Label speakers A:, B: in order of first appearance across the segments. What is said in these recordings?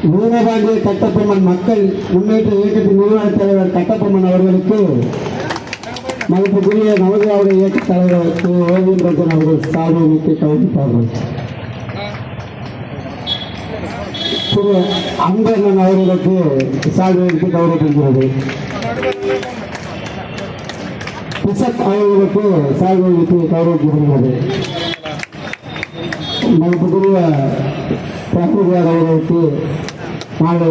A: வீரபாண்டிய கட்டபொம்மன் மக்கள் முன்னேற்ற இயக்கத்தின் நிறுவன தலைவர் கட்டபொம்மன் அவர்களுக்கு மதிப்புக்குரிய நவதிராவிட இயக்க தலைவர் திரு ஓவியன் அவர்கள் சார்பை வைத்து கவனிப்பார்கள் திரு அன்பண்ணன் அவர்களுக்கு சார்பை வைத்து கௌரவிக்கிறது பிசப் அவர்களுக்கு சார்பை வைத்து கௌரவிக்கப்படுகிறது மதிப்புக்குரிய பிரபுகார் அவர்களுக்கு மாலை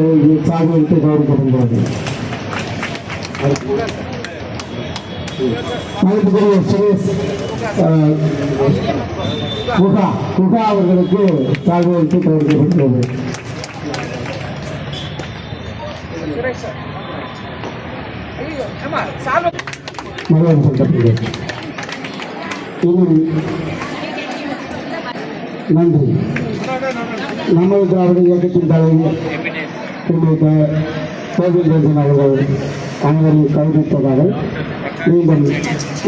A: சார்பை வைத்து கௌரவிக்கப்படுகிறது. மதிப்புக்குரிய சுரேஷ் குஹா குஹா அவர்களுக்கு சார்பை வைத்து கௌரவிக்கப்படுகிறது நன்றி. நமது திராவிட இயக்கத்தின் தலைவர் திருமதி கோவில் ரஞ்சன் அவர்கள் அனைவரையும் கௌரவித்ததாக மீண்டும்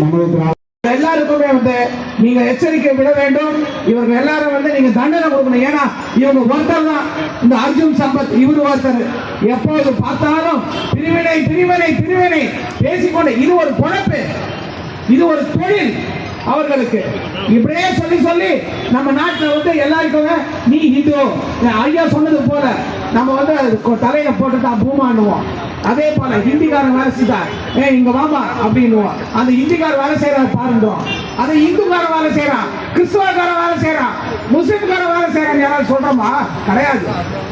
A: நமது திராவிட
B: எல்லாருக்குமே வந்து நீங்க எச்சரிக்கை விட வேண்டும். இவர்கள் எல்லாரும் வந்து நீங்க தண்டனை கொடுக்கணும். ஏன்னா இவங்க ஒருத்தர் தான். இந்த அர்ஜுன் சம்பத் இவரு ஒருத்தர். எப்போது பார்த்தாலும் பிரிவினை பிரிவினை பிரிவினை. பேசிக்கொண்டு இது ஒரு பொழப்பு. இது ஒரு தொழில் அவர்களுக்கு. இப்படியே சொல்லி சொல்லி நம்ம நாட்டில் வந்து எல்லாருக்குமே நீ ஹிந்து ஐயா சொன்னது போல நம்ம வந்து அது தலையில போட்டு தான் அதே போல ஹிந்திக்காரன் வேலை செய்தா ஏ இங்க வாமா அப்படின்னுவோம். அந்த ஹிந்திக்காரன் வேலை செய்யற பாருந்தோம் அதை இந்துக்கார வேலை செய்யறான் கிறிஸ்துவக்கார வேலை செய்யறான் முஸ்லிம்காரன் வேலை செய்யறான் யாராவது சொல்றோமா? கிடையாது.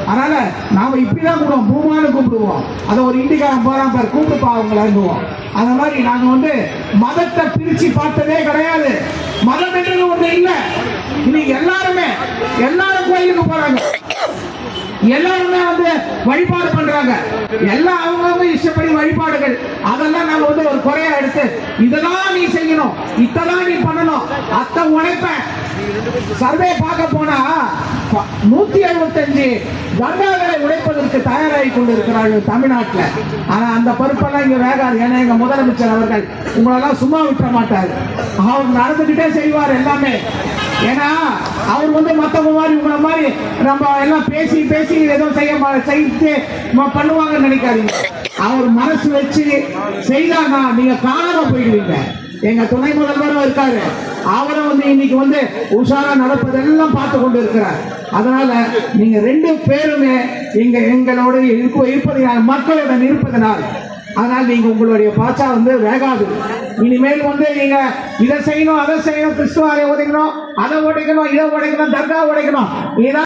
B: அதனால நாம இப்படிதான் கூப்பிடுவோம் பூமான்னு கூப்பிடுவோம். அதை ஒரு இந்திக்காரன் போறான் பாரு கூப்பிடுப்பா அவங்களேன்னுவோம் அந்த மாதிரி நாங்க வந்து மதத்தை பிரிச்சு பார்த்ததே கிடையாது. மதம் என்றது ஒண்ணு இல்லை. இன்னைக்கு எல்லாருமே எல்லாரும் கோயிலுக்கு போறாங்க. எல்லாருமே வந்து வழிபாடு பண்றாங்க. எல்லாம் அவங்கவுங்க இஷ்டப்படி வழிபாடுகள். அதெல்லாம் நாங்க வந்து ஒரு குறையா எடுத்து இதெல்லாம் நீ செய்யணும். இத்தெல்லாம் நீ பண்ணணும். அத்தை உழைப்பேன் சர்வே பார்க்க போனா நூத்தி எழுபத்தஞ்சு கங்காதரை உடைப்பதற்கு தயாராகி கொண்டிருக்கிறார்கள் தமிழ்நாட்டில். ஆனா அந்த பொறுப்பெல்லாம் இங்க வேகாது. ஏன்னா எங்க முதலமைச்சர் அவர்கள் உங்களெல்லாம் சும்மா விட்ட மாட்டார். அவர் நடந்துகிட்டே செய்வார் எல்லாமே. ஏன்னா அவர் வந்து மத்தவங்க மாதிரி உங்களை மாதிரி நம்ம எல்லாம் பேசி பேசி ஏதோ செய்ய மா- செய்து பண்ணுவாங்கன்னு நினைக்காதீங்க. அவர் மனசு வச்சு செய்தார்னா நீங்க காணாம போயிடுவீங்க. எங்க துணை முதல்வரும் இருக்காரு. அவரும் வந்து இன்னைக்கு வந்து உஷாரா நடப்பதெல்லாம் பார்த்து கொண்டு இருக்கிறார் அதனால நீங்க ரெண்டு பேருமே இங்க எங்களோட இருக்க இருப்பதனால் மக்களுடன் இருப்பதனால் அதனால் நீங்க உங்களுடைய பாச்சா வந்து வேகாது. இனிமேல் வந்து நீங்க இதை செய்யணும் அதை செய்யணும் கிறிஸ்துவாரை உடைக்கணும் அதை உடைக்கணும் இதை உடைக்கணும் தர்கா உடைக்கணும் இதான்